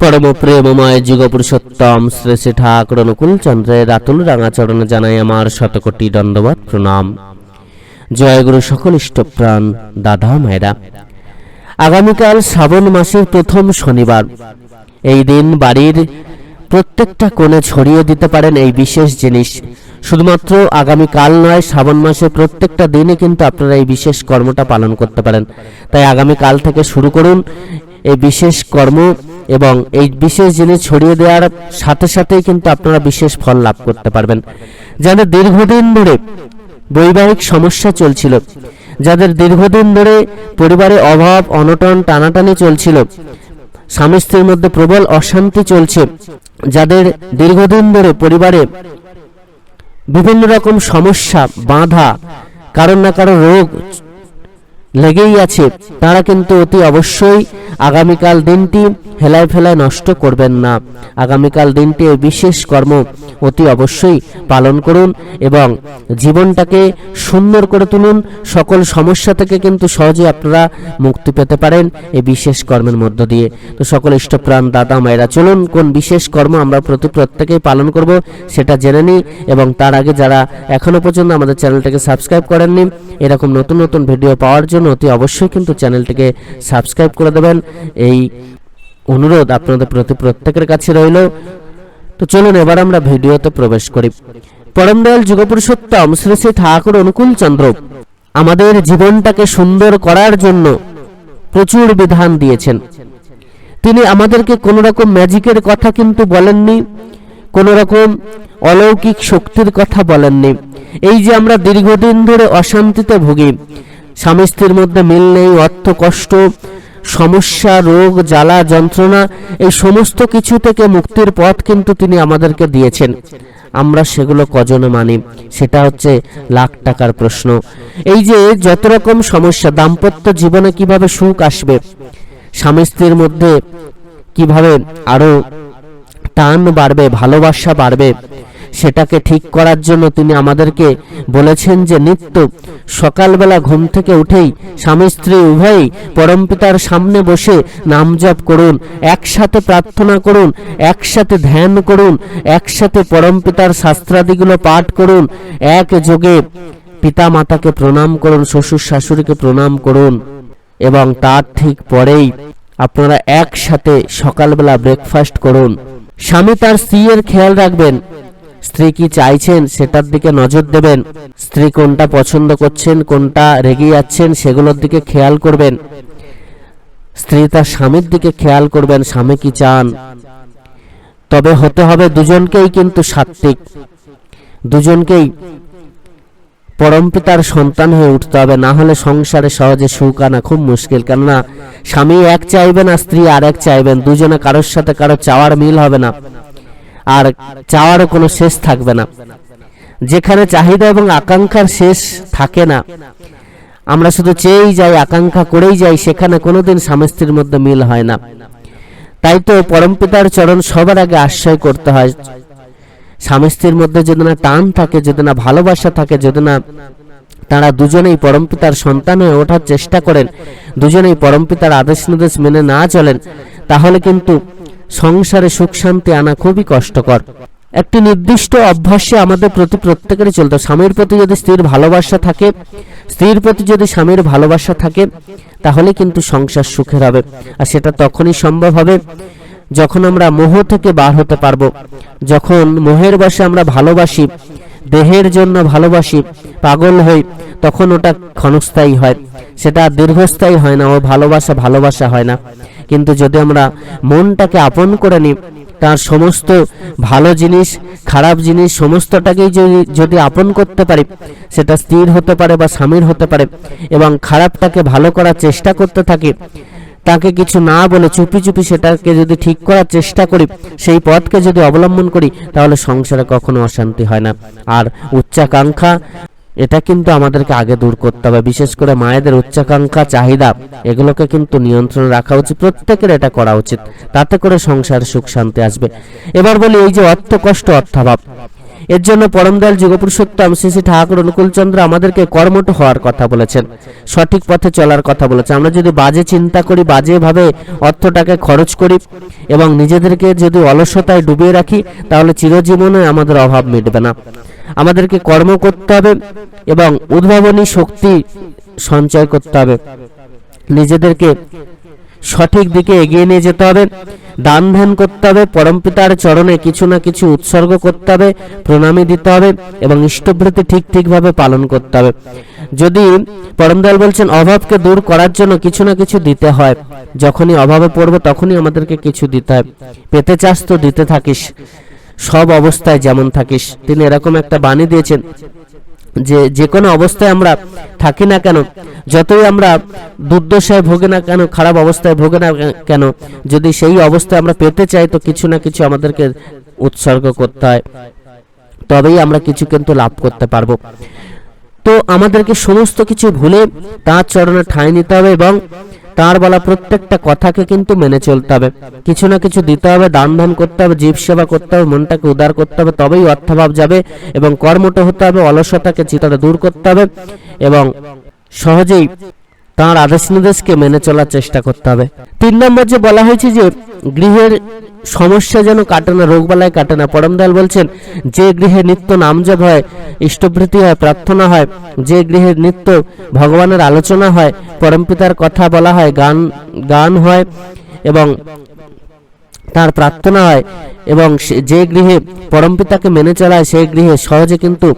পরম প্রেমময় যুগ পুরুষোত্তম শ্রী শ্রী ঠাকুর অনুকূল চন্দ্রের রাতুল রাঙাচরণে জানাই আমার শতকোটি দণ্ডবত প্রণাম জয় গুরু সকল ইষ্টপ্রাণ দাদা মায়েরা আগামীকাল শ্রাবণ মাসের প্রথম শনিবার এই দিন বাড়ির প্রত্যেকটা কোণে ছড়িয়ে দিতে পারেন এই বিশেষ জিনিস। শুধুমাত্র আগামী কাল নয়, শ্রাবণ মাসের প্রত্যেকটা দিনে কিন্তু আপনারা এই বিশেষ কর্মটা পালন করতে পারেন। তাই আগামী কাল থেকে শুরু করুন এই বিশেষ কর্ম। এবং এই বিশেষ জিনিস ছড়িয়ে দেওয়ার সাথে সাথেই কিন্তু আপনারা বিশেষ ফল লাভ করতে পারবেন। যাদের দীর্ঘদিন ধরে বৈবাহিক সমস্যা চলছিল, যাদের দীর্ঘদিন ধরে পরিবারে অভাব, অনটন, টানাটানি চলছিল, স্বামী স্ত্রীর মধ্যে প্রবল অশান্তি চলছে, যাদের দীর্ঘদিন ধরে পরিবারে বিভিন্ন রকম সমস্যা, বাধা কারণ না কারও রোগ লেগেই আছে। তারা কিন্তু অতি অবশ্যই আগামীকাল দিনটি হেলায় ফেলায় নষ্ট করবেন না। আগামীকাল দিনটি এই বিশেষ কর্ম অতি অবশ্যই পালন করুন এবং জীবনটাকে সুন্দর করে তুলুন। সকল সমস্যা থেকে কিন্তু সহজে আপনারা মুক্তি পেতে পারেন এই বিশেষ কর্মের মধ্য দিয়ে। তো সকল ইষ্টপ্রাণ দাদা মায়েরা, চলুন কোন বিশেষ কর্ম আমরা প্রতি প্রত্যেকেই পালন করব সেটা জেনে নিই এবং তার আগে যারা এখনও পর্যন্ত আমাদের চ্যানেলটাকে সাবস্ক্রাইব করেননি, এরকম নতুন নতুন ভিডিও পাওয়ার জন্য অতি অবশ্যই কিন্তু চ্যানেলটিকে সাবস্ক্রাইব করে দেবেন। এই অনুরোধ আপনাদের প্রতি প্রত্যেকের কাছে রইল। তো চলুন এবার আমরা ভিডিওতে প্রবেশ করি। পরম দয়াল যুগপুরুষোত্তম শ্রী শ্রী ঠাকুর অনুকূল চন্দ্র আমাদের জীবনটাকে সুন্দর করার জন্য প্রচুর বিধান দিয়েছেন। তিনি আমাদেরকে কোনো রকম ম্যাজিকের কথা কিন্তু বলেননি, কোনো রকম অলৌকিক শক্তির কথা বলেননি। এই যে আমরা দীর্ঘদিন ধরে অশান্তিতে ভুগি স্বামী স্ত্রীর মধ্যে মিল নেই, অর্থ কষ্ট, সমস্যা, রোগ, জ্বালা, যন্ত্রণা, এই সমস্ত কিছু থেকে মুক্তির পথ কিন্তু তিনি আমাদেরকে দিয়েছেন। আমরা সেগুলো কজনে মানি? সেটা হচ্ছে লাখ টাকার প্রশ্ন। এই যে যত রকম সমস্যা, দাম্পত্য জীবনে কীভাবে সুখ আসবে, স্বামী স্ত্রীর মধ্যে কীভাবে আরও টান বাড়বে, ভালোবাসা বাড়বে সেটাকে ঠিক করার জন্য তিনি আমাদেরকে বলেছেন যে, নিত্য সকালবেলা ঘুম থেকে উঠেই স্বামী স্ত্রী উভয়ই পরমপিতার সামনে বসে নাম জপ করুন, একসাথে প্রার্থনা করুন, একসাথে ধ্যান করুন, একসাথে পরমপিতার শাস্ত্রাদিগুলো পাঠ করুন, এক যোগে পিতা মাতাকে প্রণাম করুন, শ্বশুর শাশুড়িকে প্রণাম করুন। এবং তার ঠিক পরেই আপনারা একসাথে সকালবেলা ব্রেকফাস্ট করুন। স্বামী তার স্ত্রীর খেয়াল রাখবেন স্ত্রী কি চাইছেন সেটার দিকে নজর দেবেন? স্ত্রী কোনটা পছন্দ করছেন, কোনটা রেগে যাচ্ছেন সেগুলোর দিকে খেয়াল করবেন। স্ত্রী তার স্বামীর দিকে খেয়াল করবেন, স্বামী কি চান? তবে হতে হবে দুজনকেই কিন্তু সাত্ত্বিক। দুজনকেই পরমপিতার সন্তান হয়ে উঠতে হবে, না হলে সংসারে সহজে সুখ আনা খুব মুশকিল। কেননা, স্বামী এক চাইবেন আর স্ত্রী আর এক চাইবেন। দুজনে কারোর সাথে কারও চাওয়ার মিল হবে না। আর চাওয়ারও কোনো শেষ থাকবে না। যেখানে চাহিদা এবং আকাঙ্ক্ষার শেষ থাকে না, আমরা শুধু চেয়েই যাই, আকাঙ্ক্ষা করেই যাই, সেখানে কোনোদিন স্বামী স্ত্রীর মধ্যে মিল হয় না। তাই তো পরমপিতার চরণ সবার আগে আশ্রয় করতে হয়। স্বামী স্ত্রীর মধ্যে যদি না টান থাকে, যদি না ভালোবাসা থাকে, যদি না তারা দুজনেই পরমপিতার সন্তান হয়ে ওঠার চেষ্টা করেন, দুজনেই পরমপিতার আদেশ নির্দেশ মেনে না চলেন, তাহলে কিন্তু সংসারে সুখ শান্তি আনা খুবই কষ্টকর। একটি নির্দিষ্ট অভ্যাসে আমাদের প্রতি প্রত্যেকেরই চলতো স্বামীর প্রতি যদি স্ত্রীর ভালোবাসা থাকে, স্ত্রীর প্রতি যদি স্বামীর ভালোবাসা থাকে, তাহলে কিন্তু সংসার সুখের হবে। আর সেটা তখনই সম্ভব হবে যখন আমরা মোহ থেকে বার হতে পারব। যখন মোহের বসে আমরা ভালোবাসি, দেহের জন্য ভালোবাসি, পাগল হই, তখন ওটা ক্ষণস্থায়ী হয়। সেটা দীর্ঘস্থায়ী হয় না, ও ভালোবাসা ভালোবাসা হয় না। কিন্তু যদি আমরা মনটাকে আপন করে নিই, তার সমস্ত ভালো জিনিস, খারাপ জিনিস, সমস্তটাকেই যদি যদি আপন করতে পারি, সেটা স্থির হতে পারে বা স্বামীর হতে পারে এবং খারাপটাকে ভালো করার চেষ্টা করতে থাকি, তাকে কিছু না বলে চুপি চুপি সেটাকে যদি ঠিক করার চেষ্টা করি, সেই পথকে যদি অবলম্বন করি, তাহলে সংসারে কখনো অশান্তি হয় না। আর উচ্চাকাঙ্ক্ষা এটা কিন্তু আমাদেরকে আগে দূর করতে হবে। বিশেষ করে মায়েদের উচ্চাকাঙ্ক্ষা, চাহিদা, এগুলোকে কিন্তু নিয়ন্ত্রণে রাখা উচিত। প্রত্যেকের এটা করা উচিত। তাতে করে সংসার সুখ, শান্তি আসবে। এবার বলি এই যে অর্থ কষ্ট, অর্থাভাব। এর জন্য পরমদয়াল যুগপুরুষোত্তম শ্রী শ্রী ঠাকুর অনুকূলচন্দ্র আমাদেরকে কর্মঠ হওয়ার কথা বলেছেন। সঠিক পথে চলার কথা বলেছেন। আমরা যদি বাজে চিন্তা করি বাজেভাবে অর্থটাকে খরচ করি এবং নিজেদেরকে যদি অলসতায় ডুবিয়ে রাখি, তাহলে চিরজীবনে আমাদের অভাব মিটবে না। আমাদেরকে কর্ম করতে হবে এবং উদ্ভাবনী শক্তি সঞ্চয় করতে হবে। নিজেদেরকে সঠিক দিকে এগিয়ে নিয়ে যেতে হবে। দান ধ্যান করতে হবে। পরমপিতার চরণে কিছু না কিছু উৎসর্গ করতে হবে, প্রণামী দিতে হবে এবং ইষ্টভৃতি ঠিক ঠিকভাবে পালন করতে হবে। যদি পরমদয়াল বলছেন, অভাবকে দূর করার জন্য কিছু না কিছু দিতে হয়। যখনই অভাবে পড়ব, তখনই আমাদেরকে কিছু দিতে হয়। পেতে চাস তো দিতে থাকিস। সব অবস্থায় যেমন থাকিস। তিনি এরকম একটা বাণী দিয়েছেন যে যে কোনো অবস্থায় আমরা থাকি না কেন, যতই আমরা দুর্দশায় ভোগে না কেন, খারাপ অবস্থায় ভোগে না কেন, যদি সেই অবস্থায় আমরা পেতে চাই, তো কিছু না কিছু আমাদেরকে উৎসর্গ করতে হয়। তবেই আমরা কিছু কিন্তু লাভ করতে পারব। তো আমাদেরকে সমস্ত কিছু ভুলে তার চরণে ঠাঁই নিতে হবে এবং তার বলা প্রত্যেকটা কথাকে কিন্তু মেনে চলতে হবে। কিছু না কিছু দিতে হবে দান ধান করতে হবে, জীব সেবা করতে হবে, মনটাকে উদার করতে হবে, তবেই অর্থাভাব যাবে এবং কর্মটা হতে হবে, অলসতাকে চিতাটা দূর করতে হবে এবং সহজেই তাঁর আদেশ নির্দেশকে মেনে চলার চেষ্টা করতে হবে। তিন নম্বর যে বলা হয়েছে যে, গৃহের সমস্যা যেন কাটে না রোগবালায় কাটে না পরমদয়াল বলছেন, যে গৃহে নিত্য নামজপ হয় ইষ্টভৃতি হয়, প্রার্থনা হয়, যে গৃহে নিত্য ভগবানের আলোচনা হয় পরমপিতার কথা বলা হয়, গান গান হয় এবং তার প্রার্থনা হয় এবং যে গৃহে পরমপিতাকে মেনে চলা হয় সেই গৃহে সহজে কিন্তু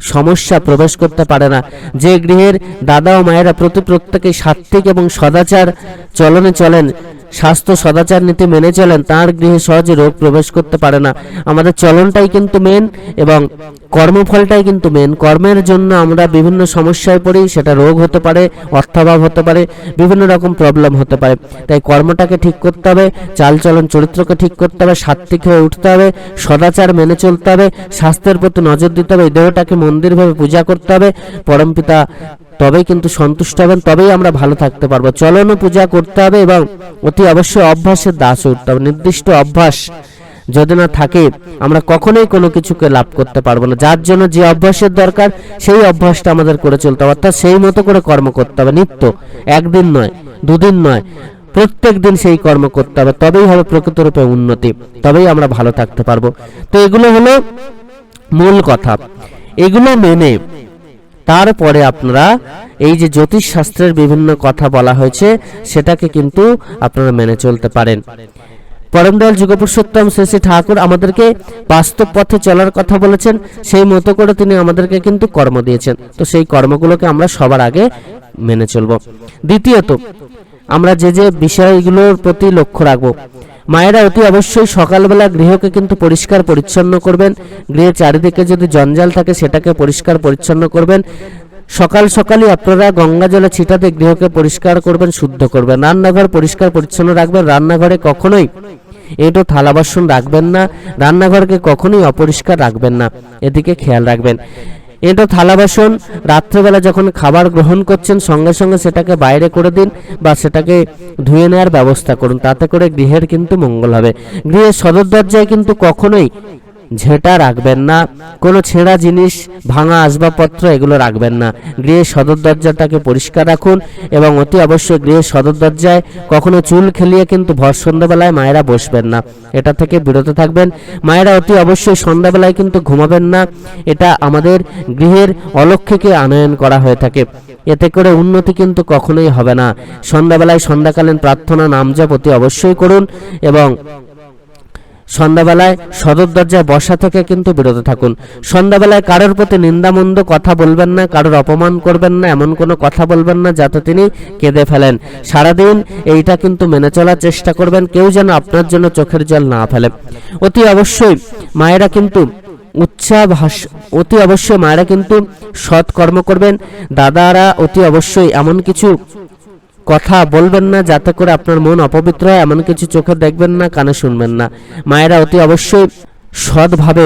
সমস্যা প্রবেশ করতে পারে না। যে গৃহের দাদা ও মায়েরা প্রতি প্রত্যেকে সাত্ত্বিক এবং সদাচার চলনে চলেন। স্বাস্থ্য সদাচার নীতি মেনে চলেন, তার গৃহে সহজে রোগ প্রবেশ করতে পারে না। আমাদের চলনটাই কিন্তু মেন এবং কর্মফলটাই কিন্তু মেন কর্মের জন্য আমরা বিভিন্ন সমস্যায় পড়ি, সেটা রোগ হতে পারে, অর্থাভাব হতে পারে, বিভিন্ন রকম প্রবলেম হতে পারে। তাই কর্মটাকে ঠিক করতে হবে, চালচলন চরিত্রকে ঠিক করতে হবে, সাত্ত্বিক হয়ে উঠতে হবে, সদাচার মেনে চলতে হবে, স্বাস্থ্যের প্রতি নজর দিতে হবে দেহটাকে মন্দিরভাবে পূজা করতে হবে। পরমপিতা তবেই কিন্তু সন্তুষ্ট হবেন, তবেই আমরা ভালো থাকতে পারব। চলনও পূজা করতে হবে এবং অতি অবশ্যই অভ্যাসের দাস উঠতে হবে। নির্দিষ্ট অভ্যাস যদি না থাকে, আমরা কখনোই কোনো কিছুকে লাভ করতে পারব না। যার জন্য যে অভ্যাসের দরকার, সেই অভ্যাসটা আমাদের করে চলতে হবে। অর্থাৎ সেই মতো করে কর্ম করতে হবে। নিত্য, একদিন নয়, দুদিন নয়, প্রত্যেক দিন সেই কর্ম করতে হবে। তবেই হবে প্রকৃতরূপে উন্নতি, তবেই আমরা ভালো থাকতে পারব। তো এগুলো হলো মূল কথা। এগুলো মেনে তারপরে আপনারা এই যে জ্যোতিষ শাস্ত্রের বিভিন্ন কথা বলা হয়েছে, সেটাকে কিন্তু আপনারা মেনে চলতে পারেন। পরমদয়াল যুগপুরুষোত্তম শ্রী শ্রী ঠাকুর আমাদেরকে বাস্তব পথে চলার কথা বলেছেন, সেই মতো করে তিনি আমাদেরকে কিন্তু কর্ম দিয়েছেন। তো সেই কর্মগুলোকে আমরা সবার আগে মেনে চলব। দ্বিতীয়ত, আমরা যে যে বিষয়গুলোর প্রতি লক্ষ্য রাখব মায়েরা অতি অবশ্যই সকালবেলা গৃহকে কিন্তু পরিষ্কার পরিচ্ছন্ন করবেন। গৃহের চারিদিকে যদি জঞ্জাল থাকে, সেটাকে পরিষ্কার পরিচ্ছন্ন করবেন। সকাল সকালই আপনারা গঙ্গা জলে ছিটাতে গৃহকে পরিষ্কার করবেন, শুদ্ধ করবেন। রান্নাঘর পরিষ্কার পরিচ্ছন্ন রাখবেন। রান্নাঘরে কখনোই এটো থালা বাসন রাখবেন না। রান্নাঘরকে কখনোই অপরিষ্কার রাখবেন না। এদিকে খেয়াল রাখবেন। এটা থালা বাসন, রাত্রেবেলা যখন খাবার গ্রহণ করছেন, সঙ্গে সঙ্গে সেটাকে বাইরে করে দিন বা সেটাকে ধুয়ে নেওয়ার ব্যবস্থা করুন। তাতে করে গৃহের কিন্তু মঙ্গল হবে। গৃহের সদর দরজায় কিন্তু কখনোই ঝেঁটা রাখবেন না। কোনো ছেঁড়া জিনিস, ভাঙা আসবাবপত্র এগুলো রাখবেন না। গৃহের সদর দরজাটাকে পরিষ্কার রাখুন এবং অতি অবশ্যই গৃহের সদর দরজায় কখনো চুল খেলিয়ে কিন্তু ভর সন্ধ্যাবেলায় মায়েরা বসবেন না। এটা থেকে বিরত থাকবেন। মায়েরা অতি অবশ্যই সন্ধ্যাবেলায় কিন্তু ঘুমাবেন না। এটা আমাদের গৃহের অলক্ষীকে আনয়ন করা হয়ে থাকে। এতে করে উন্নতি কিন্তু কখনোই হবে না। সন্ধ্যাবেলায় সন্ধ্যাকালীন প্রার্থনা, নামজপ অতি অবশ্যই করুন এবং সন্ধ্যাবেলায় সদর দরজায় বসা থেকে কিন্তু বিরত থাকুন। সন্ধ্যাবেলায় কারোর প্রতি নিন্দামন্দ কথা বলবেন না, কারোর অপমান করবেন না, এমন কোনো কথা বলবেন না যাতে তিনি কেঁদে ফেলেন। সারাদিন এইটা কিন্তু মেনে চলার চেষ্টা করবেন, কেউ যেন আপনার জন্য চোখের জল না ফেলে। অতি অবশ্যই মায়েরা কিন্তু উচ্ছ্বাস ভাস- অতি অবশ্যই মায়েরা কিন্তু সৎ কর্ম করবেন। দাদারা অতি অবশ্যই এমন কিছু কথা বলবেন না, যাতে করে আপনার মন অপবিত্র হয়, এমন কিছু চোখে দেখবেন না, কানে শুনবেন না। মায়েরা অতি অবশ্যই সৎভাবে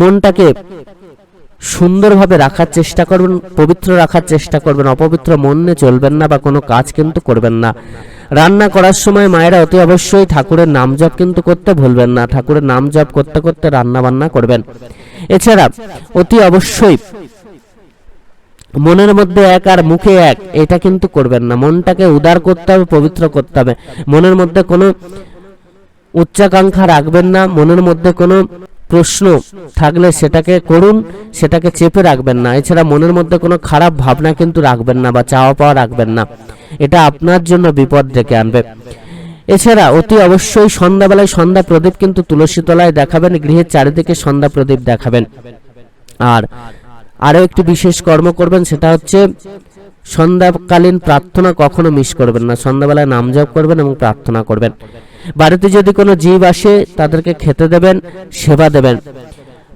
মনটাকে সুন্দরভাবে রাখার চেষ্টা করবেন, পবিত্র রাখার চেষ্টা করবেন, অপবিত্র মন নিয়ে চলবেন না বা কোনো কাজ কিন্তু করবেন না। রান্না করার সময় মায়েরা অতি অবশ্যই ঠাকুরের নাম জপ কিন্তু করতে ভুলবেন না, ঠাকুরের নাম জপ করতে করতে রান্না বান্না করবেন। এছাড়া অতি অবশ্যই মনের মধ্যে এক আর মুখে এক, এটা কিন্তু করবেন না। মনটাকে উদার করতে হবে, পবিত্র করতে হবে। মনের মধ্যে কোনো উচ্চাকাঙ্ক্ষা রাখবেন না, মনের মধ্যে কোনো প্রশ্ন থাকলে সেটাকে করুন, সেটাকে চেপে রাখবেন না। এছাড়া মনের মধ্যে কোনো খারাপ ভাবনা কিন্তু রাখবেন না বা চাওয়া পাওয়া রাখবেন না। এটা আপনার জন্য বিপদ ডেকে আনবে। এছাড়া অতি অবশ্যই সন্ধ্যাবেলায় সন্ধ্যা প্রদীপ কিন্তু তুলসী তলায় দেখাবেন, গৃহের চারিদিকে সন্ধ্যা প্রদীপ দেখাবেন। আর আরও একটি বিশেষ কর্ম করবেন, সেটা হচ্ছে সন্ধ্যাকালীন প্রার্থনা কখনো মিস করবেন না। সন্ধ্যাবেলায় নাম জপ করবেন এবং প্রার্থনা করবেন। বাড়িতে যদি কোনো জীব আসে, তাদেরকে খেতে দেবেন, সেবা দেবেন।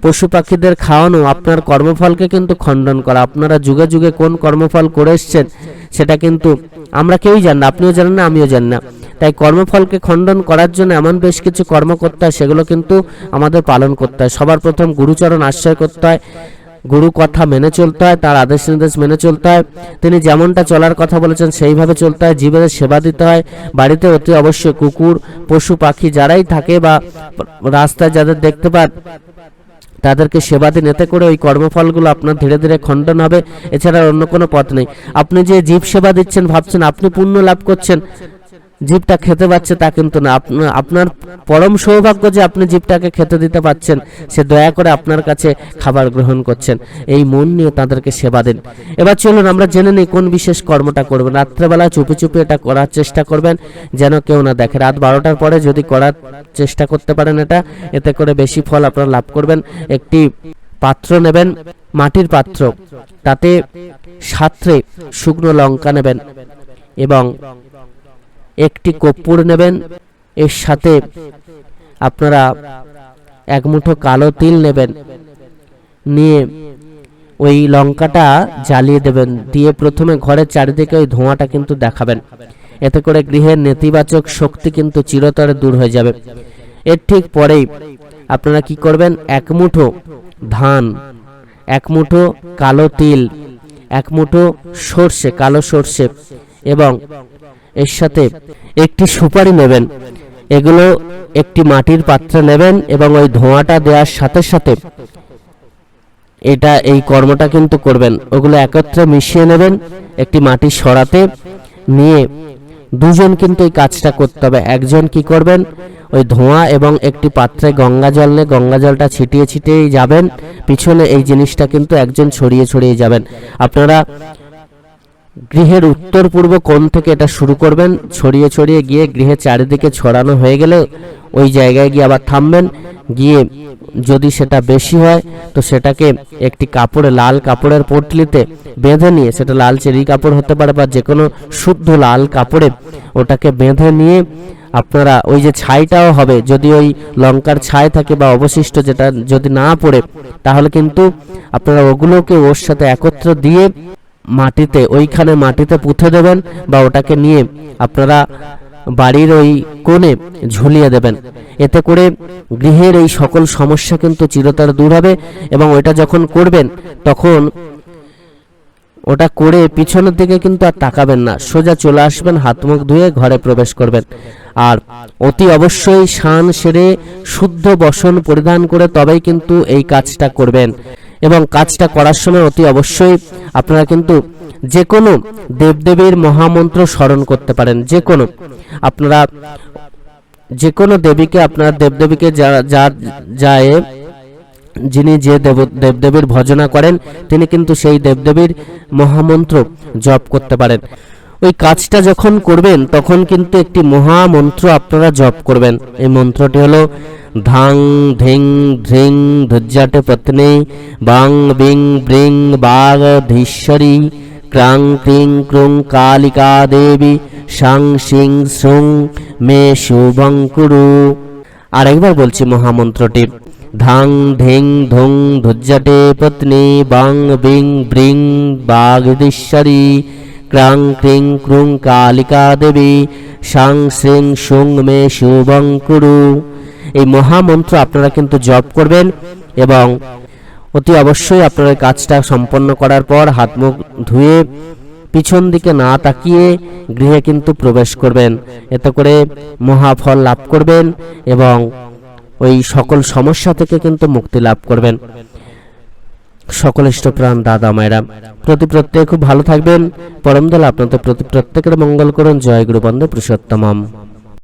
পশু পাখিদের খাওয়ানো, আপনার কর্মফলকে কিন্তু খণ্ডন করা। আপনারা যুগে যুগে কোন কর্মফল করে এসছেন, সেটা কিন্তু আমরা কেউই জান না, আপনিও জানেন না, আমিও জানি না। তাই কর্মফলকে খণ্ডন করার জন্য এমন বেশ কিছু কর্ম করতে হয় সেগুলো কিন্তু আমাদের পালন করতে হয়। সবার প্রথম গুরুচরণ আশ্রয় করতে হয়। গুরু কথা মেনে চলতে হয়, তার আদেশ নির্দেশ মেনে চলতে হয়। তিনি যেমনটা চলার কথা বলেছেন, সেইভাবে চলতে হয় জীবের সেবা দিতে হয়। বাড়িতে অতি অবশ্যই কুকুর, পশু, পাখি যারাই থাকে বা রাস্তায় যাদের দেখতে পান, তাদেরকে সেবা দিন। এতে করে ওই কর্মফলগুলো আপনার ধীরে ধীরে খণ্ডন হবে, এছাড়া অন্য কোনো পথ নেই। আপনি যে জীব সেবা দিচ্ছেন, ভাবছেন আপনি পুণ্য লাভ করছেন জীবটা খেতে পাচ্ছে তা কিন্তু না। আপনার পরম সৌভাগ্য যে আপনি জীবটাকে খেতে দিতে পাচ্ছেন, সে দয়া করে আপনার কাছে খাবার গ্রহণ করছেন। এই মন নিয়ে তাদেরকে সেবা দিন। এবার চলুন আমরা জেনে নিই কোন বিশেষ কর্মটা করবেন। রাত্রেবেলা চুপি চুপি এটা করার চেষ্টা করবেন, যেন কেউ না দেখে। রাত বারোটার পরে যদি করার চেষ্টা করতে পারেন এটা, এতে করে বেশি ফল আপনারা লাভ করবেন। একটি পাত্র নেবেন, মাটির পাত্র। তাতে সাত্রে শুকনো লঙ্কা নেবেন এবং একটি কর্পূর নেবেন। এর সাথে আপনারা এক মুঠো কালো তিল নেবেন। নিয়ে ওই লঙ্কাটা জ্বালিয়ে দেবেন। দিয়ে প্রথমে ঘরের চারিদিকে ওই ধোঁয়াটা কিন্তু দেখাবেন। এতে করে গৃহের নেতিবাচক শক্তি কিন্তু চিরতরে দূর হয়ে যাবে। এর ঠিক পরেই আপনারা কি করবেন? এক মুঠো ধান, এক মুঠো কালো তিল, এক মুঠো সর্ষে, কালো সর্ষে এবং এর সাথে একটি সুপারি নেবেন। এগুলো একটি মাটির পাত্রে নেবেন এবং ওই ধোঁয়াটা দেওয়ার সাথে সাথে এটা, এই কর্মটা কিন্তু করবেন। ওগুলো একত্রে মিশিয়ে নেবেন, একটি মাটির সরাতে নিয়ে দুজন কিন্তু এই কাজটা করতে হবে। একজন কি করবেন? ওই ধোঁয়া এবং একটি পাত্রে গঙ্গা জল নিয়ে গঙ্গা জলটা ছিটিয়ে ছিটিয়ে যাবেন। পিছনে এই জিনিসটা কিন্তু একজন ছড়িয়ে ছড়িয়ে যাবেন। আপনারা গৃহের উত্তর পূর্ব কোণ থেকে এটা শুরু করবেন। ছড়িয়ে ছড়িয়ে গিয়ে গৃহের চারিদিকে ছড়ানো হয়ে গেলে ওই জায়গায় গিয়ে আবার থামবেন। গিয়ে যদি সেটা বেশি হয়, তো সেটাকে একটি কাপড়ে, লাল কাপড়ের পটলিতে বেঁধে নিয়ে, সেটা লাল চেরি কাপড় হতে পারে বা যে কোনো শুদ্ধ লাল কাপড়ে ওটাকে বেঁধে নিয়ে আপনারা ওই যে ছাইটাও হবে, যদি ওই লঙ্কার ছাই থাকে বা অবশিষ্ট যেটা যদি না পড়ে, তাহলে কিন্তু আপনারা ওগুলোকে ওর সাথে একত্র দিয়ে মাটিতে, ওইখানে মাটিতে পুঁতে দেবেন বা ওটাকে নিয়ে আপনারা বাড়ির ওই কোণে ঝুলিয়ে দেবেন। এতে করে গৃহের এই সকল সমস্যা কিন্তু চিরতর দূর হবে এবং ওইটা যখন করবেন, তখন ওটা করে পিছনের দিকে কিন্তু আর তাকাবেন না। সোজা চলে আসবেন, হাত মুখ ধুয়ে ঘরে প্রবেশ করবেন। আর অতি অবশ্যই শান সেরে শুদ্ধ বসন পরিধান করে তবেই কিন্তু এই কাজটা করবেন। এবং কাজটা করার সময় অতি অবশ্যই আপনারা কিন্তু যে কোনো দেবদেবীর মহামন্ত্র স্মরণ করতে পারেন যে কোনো আপনারা যে কোনো দেবীকে, আপনারা দেবদেবীকে যা যা, যায়, যিনি যে দেব, দেবদেবীর ভজনা করেন, তিনি কিন্তু সেই দেবদেবীর মহামন্ত্র জপ করতে পারেন। ওই কাজটা যখন করবেন, তখন কিন্তু একটি মহামন্ত্র আপনারা জপ করবেন। এই মন্ত্রটি হলো, ধাং ধিং ধ্রিং ধুজ্জাটে পত্নী, বাং বিং ব্রিং বাগ ধীশ্বরী, ক্রাং ক্রিং ক্রুং কালিকা দেবী সাং সিং শ্রুং মে শুভং কুরু। আরেকবার বলছি মহামন্ত্রটি, ধাং ধিং ধুং ধুজ্জাটে পত্নী, বাং বিং ব্রিং বাগদীশ্বরী ক্রাং ক্রিং ক্রুং কালিকা দেবী সাং শ্রিং সুং মে শুভং কুরু। এই মহামন্ত্র আপনারা কিন্তু জপ করবেন এবং অতি অবশ্যই আপনারা কাজটা সম্পন্ন করার পর হাত মুখ ধুয়ে পিছন দিকে না তাকিয়ে গৃহে কিন্তু প্রবেশ করবেন। এতে করে মহাফল লাভ করবেন এবং ওই সকল সমস্যা থেকে কিন্তু মুক্তি লাভ করবেন। সকল ইষ্টপ্রাণ দাদা মায়েরা, প্রতি প্রত্যেকে খুব ভালো থাকবেন। পরম দল আপনাদের প্রতি প্রত্যেকের মঙ্গল করুন। জয় গুরুবন্ধ পুরুষোত্তম